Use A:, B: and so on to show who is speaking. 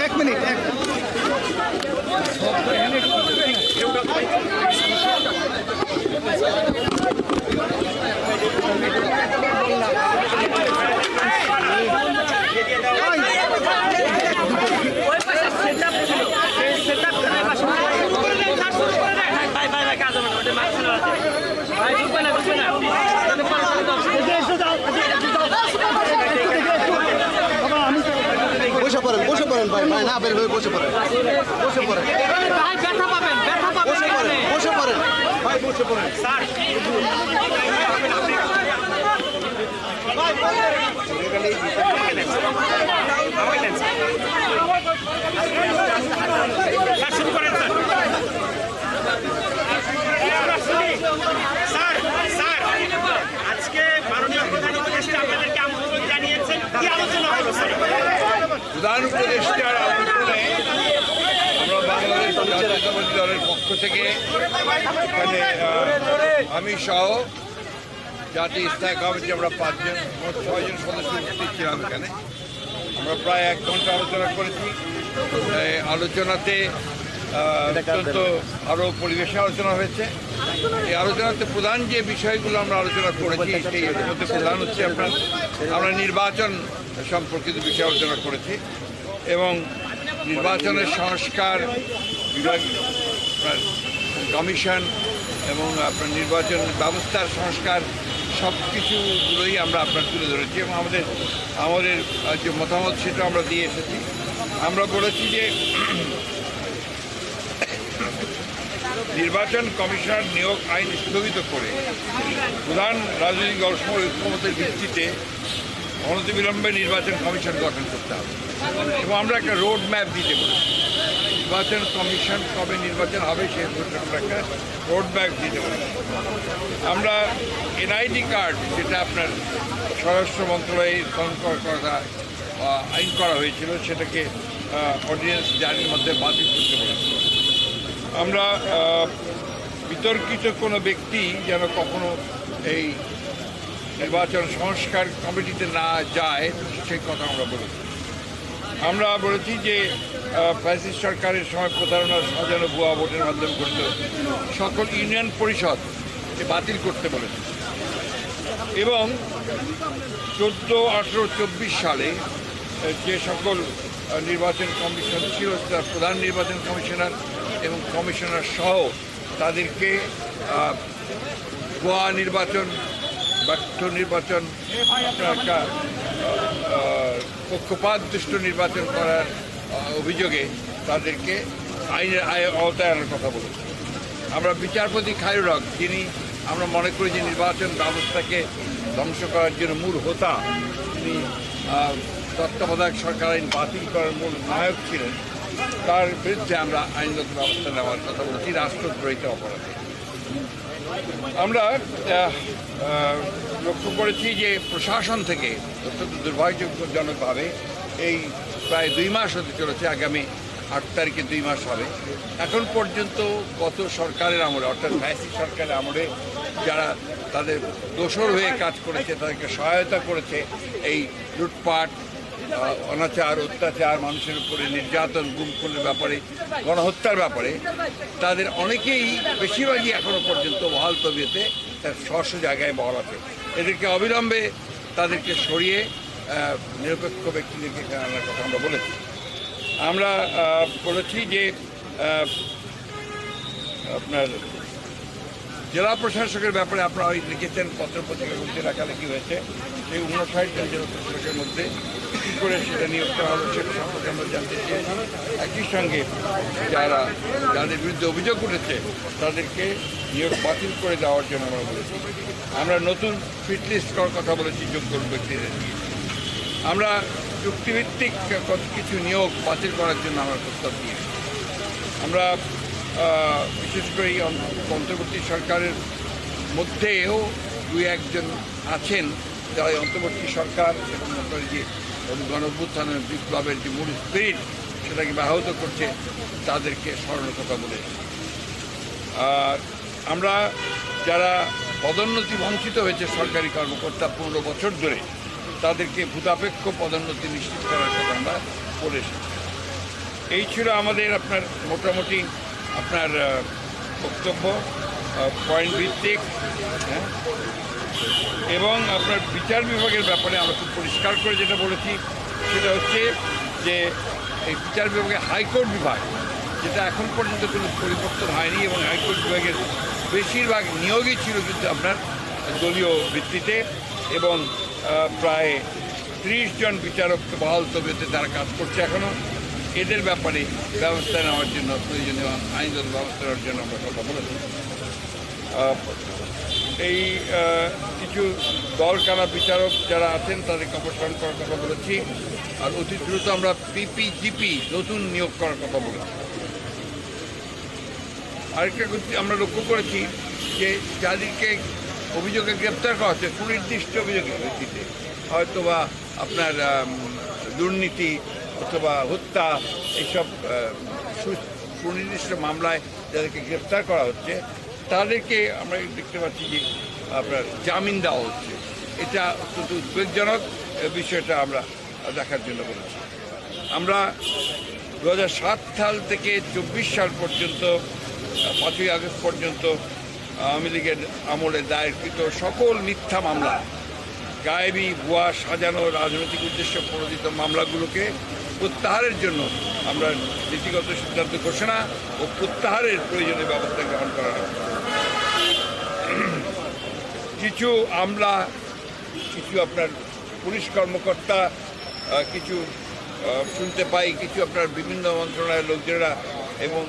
A: এক মিনিট এক
B: ভাই ভাই ভাই কাজ হবে না ওটা মাছ ছিল আছে ভাই ঢুকবে না ঢুকবে না
A: বসে পড়েন বসে পড়েন ভাই ভাই না বের হয়ে বসে পড়েন বসে পড়েন।
B: ভাই ব্যথা পাবেন ব্যথা পাবেন
A: বসে পড়েন বসে পড়েন। ভাই বসে পড়েন।
C: স্যার শুরু করেন স্যার। Sir sir. আজকে মাননীয় প্রধান উপদেষ্টা আপনাদেরকে আমন্ত্রণ জানিয়েছেন। কি আলোচনা হলো স্যার?
D: প্রধান উপদেষ্টার আমন্ত্রণে আমরা বাংলাদেশ জাতীয়তাবাদী দলের পক্ষ থেকে আমি সহ জাতীয় স্থায়ী কমিটি আমরা পাঁচজন ছয়জন সদস্য উপস্থিত ছিলাম এখানে। আমরা প্রায় এক ঘণ্টা আলোচনা করেছি। আলোচনাতে অত্যন্ত আরও পরিবেশে আলোচনা হয়েছে। এই আলোচনাতে প্রধান যে বিষয়গুলো আমরা আলোচনা করেছি সেই মধ্যে প্রধান হচ্ছে আপনার আমরা নির্বাচন সম্পর্কিত বিষয়ে আলোচনা করেছি এবং নির্বাচনের সংস্কার বিভাগ আপনার কমিশন এবং আপনার নির্বাচন ব্যবস্থার সংস্কার সব কিছুগুলোই আমরা আপনার তুলে ধরেছি এবং আমাদের আমাদের যে মতামত সেটা আমরা দিয়ে এসেছি। আমরা বলেছি যে নির্বাচন কমিশনার নিয়োগ আইন স্থগিত করে প্রধান রাজনৈতিক দলসমূহ ঐক্যমতের ভিত্তিতে অনতিবিলম্বে নির্বাচন কমিশন গঠন করতে হবে। এবং আমরা একটা রোড ম্যাপ দিতে পারি নির্বাচন কমিশন কবে নির্বাচন হবে সে আমরা একটা রোড ম্যাপ দিতে পারি আমরা এনআইডি কার্ড যেটা আপনার স্বরাষ্ট্র মন্ত্রণালয়ে আহ, আইন করা হয়েছিল সেটাকে অর্ডিন্যান্স জারির মধ্যে বাতিল করতে বলেছিল আমরা বিতর্কিত কোনো ব্যক্তি যেন কখনো এই নির্বাচন সংস্কার কমিটিতে না যায়, সেই কথা আমরা বলেছি। আমরা বলেছি যে ফ্যাসিস্ট সরকারের সময় প্রতারণা সাজানো ভুয়া ভোটের মাধ্যমে করতে সকল ইউনিয়ন পরিষদ বাতিল করতে বলেছে। এবং চোদ্দ, আঠেরো, চব্বিশ সালে যে সকল নির্বাচন কমিশন ছিল, তার প্রধান নির্বাচন কমিশনার এবং কমিশনার সহ তাদেরকে গোয়া নির্বাচন, ব্যর্থ নির্বাচন, একটা পক্ষপাত দুষ্ট নির্বাচন করার অভিযোগে তাদেরকে আইনের আয়- আওতায় আনার কথা বলেছি। আমরা বিচারপতি খায়রুল হক, যিনি আমরা মনে করি যে নির্বাচন ব্যবস্থাকে ধ্বংস করার জন্য মূল হোতা, তিনি তত্ত্বাবধায়ক সরকার আইন বাতিল করার মূল নায়ক ছিলেন। তার বিরুদ্ধে আমরা আইনগত ব্যবস্থা নেওয়ার কথা বলছি, রাষ্ট্রদ্রোহিত অপরাধে। আমরা লক্ষ্য করেছি যে প্রশাসন থেকে অত্যন্ত দুর্ভাগ্যজনকভাবে এই প্রায় দুই মাস হতে চলেছে, আগামী আট তারিখে দুই মাস হবে। এখন পর্যন্ত গত সরকারের আমলে, অর্থাৎ ফ্যাসি সরকারের আমলে যারা তাদের দোষর হয়ে কাজ করেছে, তাদেরকে সহায়তা করেছে এই লুটপাট অনাচার, অত্যাচার, মানুষের উপরে নির্যাতন গুম খুনের ব্যাপারে, গণহত্যার ব্যাপারে, তাদের অনেকেই বেশিরভাগই এখনও পর্যন্ত বহাল তবিয়েতে তার স্ব জায়গায় বহাল আছে। এদেরকে অবিলম্বে তাদেরকে সরিয়ে নিরপেক্ষ ব্যক্তিদেরকে আনার কথা আমরা বলেছি। আমরা বলেছি যে আপনার জেলা প্রশাসকের ব্যাপারে আপনারা ওই লিখেছেন, পত্র পত্রিকার মধ্যে লেখালেখি হয়েছে। সেই উনষাট জেলা প্রশাসকের মধ্যে কী করে সেটা নিয়োগ করা হলো সেটা সম্পর্কে আমরা জানতে চেয়েছি। একই সঙ্গে যারা যাদের বিরুদ্ধে অভিযোগ উঠেছে, তাদেরকে নিয়োগ বাতিল করে দেওয়ার জন্য আমরা বলেছি। আমরা নতুন ফিটলিস্ট করার কথা বলেছি, যোগ্য ব্যক্তিদের আমরা চুক্তিভিত্তিক কত কিছু নিয়োগ বাতিল করার জন্য আমরা প্রস্তাব দিয়েছি। আমরা বিশেষ করে অন্তর্বর্তী সরকারের মধ্যেও দুই একজন আছেন, যারা অন্তর্বর্তী সরকার এবং আপনার যে গণভ্যুত্থানের বিপ্লবের যে মূল স্পিরিট সেটাকে ব্যাহত করছে তাদেরকে স্মরণের কথা বলে। আর আমরা যারা পদোন্নতি বঞ্চিত হয়েছে সরকারি কর্মকর্তা পনেরো বছর ধরে, তাদেরকে ভূতাপেক্ষ পদোন্নতি নিশ্চিত করার কথা আমরা এসেছি। এই ছিল আমাদের আপনার মোটামুটি আপনার বক্তব্য পয়েন্ট ভিত্তিক হ্যাঁ? এবং আপনার বিচার বিভাগের ব্যাপারে আমরা খুব পরিষ্কার করে যেটা বলেছি, সেটা হচ্ছে যে এই বিচার বিভাগে হাইকোর্ট বিভাগ, যেটা এখন পর্যন্ত কোনো পরিবর্তন হয়নি এবং হাইকোর্ট বিভাগের বেশিরভাগ নিয়োগই ছিল কিন্তু আপনার দলীয় ভিত্তিতে এবং প্রায় ত্রিশ জন বিচারক বহাল তবিয়তে তারা কাজ করছে এখনও এদের ব্যাপারে ব্যবস্থা নেওয়ার জন্য প্রয়োজনীয় আইনগত ব্যবস্থা নেওয়ার জন্য আমরা কথা বলেছি। এই কিছু দল কারা বিচারক যারা আছেন তাদেরকে অপসারণ করার কথা বলেছি। আর অতি দ্রুত আমরা পিপিজিপি নতুন নিয়োগ করার কথা বলেছি। আরেকটা আমরা লক্ষ্য করেছি যে যাদেরকে অভিযোগে গ্রেপ্তার করা হচ্ছে, সুনির্দিষ্ট অভিযোগের ভিত্তিতে, হয়তোবা আপনার দুর্নীতি অথবা হত্যা এইসব সুনির্দিষ্ট মামলায় যাদেরকে গ্রেপ্তার করা হচ্ছে তাদেরকে আমরা দেখতে পাচ্ছি যে আপনার জামিন দেওয়া হচ্ছে। এটা অত্যন্ত উদ্বেগজনক বিষয়টা আমরা দেখার জন্য বলেছি। আমরা দু সাত সাল থেকে চব্বিশ সাল পর্যন্ত, পাঁচই আগস্ট পর্যন্ত আওয়ামী লীগের আমলে দায়েরকৃত সকল মিথ্যা মামলা, গায়েবী ভুয়া সাজানো রাজনৈতিক উদ্দেশ্যে প্রণোদিত মামলাগুলোকে প্রত্যাহারের জন্য আমরা নীতিগত সিদ্ধান্ত ঘোষণা ও প্রত্যাহারের প্রয়োজনীয় ব্যবস্থা গ্রহণ করা হবে কিছু আমলা, কিছু আপনার পুলিশ কর্মকর্তা কিছু শুনতে পাই, কিছু আপনার বিভিন্ন মন্ত্রণালয়ের লোকজনেরা এবং